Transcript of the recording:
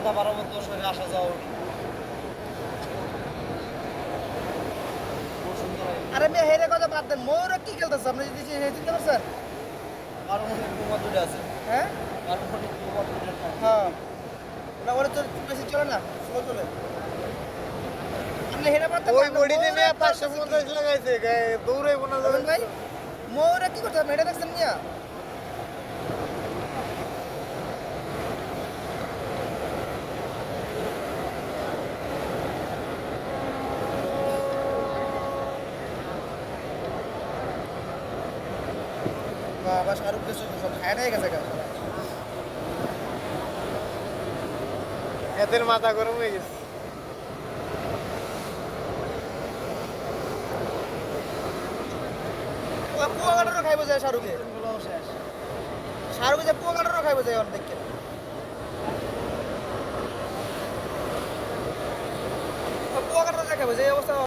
কথা বাড়াবো তো শরীরে আসা যাওয়া। আরে মেয়ে হেরে কথা বাদ দেন। ময়ূর কি খেলতেছে? আপনি যদি চিনতে পারছেন? পারমাণবিক বোমা দুটো আছে। হ্যাঁ? দুটো হ্যাঁ। ওটা ওরা তো বেশি চলে না স্লো চলে। আপনি হেরে পারতেন ওই বডিতে নিয়ে পাঁচশো পঞ্চাশ লাগাইছে দৌড়াইবো না যাবে। ভাই ময়ূরে কি করতে এটা দেখছেন মিয়া? বাবা শাহরুখ দেশ সব খায় গেছে এদের মাথা গরম হয়ে গেছে। কুয়াকাটারও খাইব যায় শাহরুখে। শাহরুখে যে কুয়াকাটারও খাইব যায় দেখে কুয়াকাটা খাইব যে অবস্থা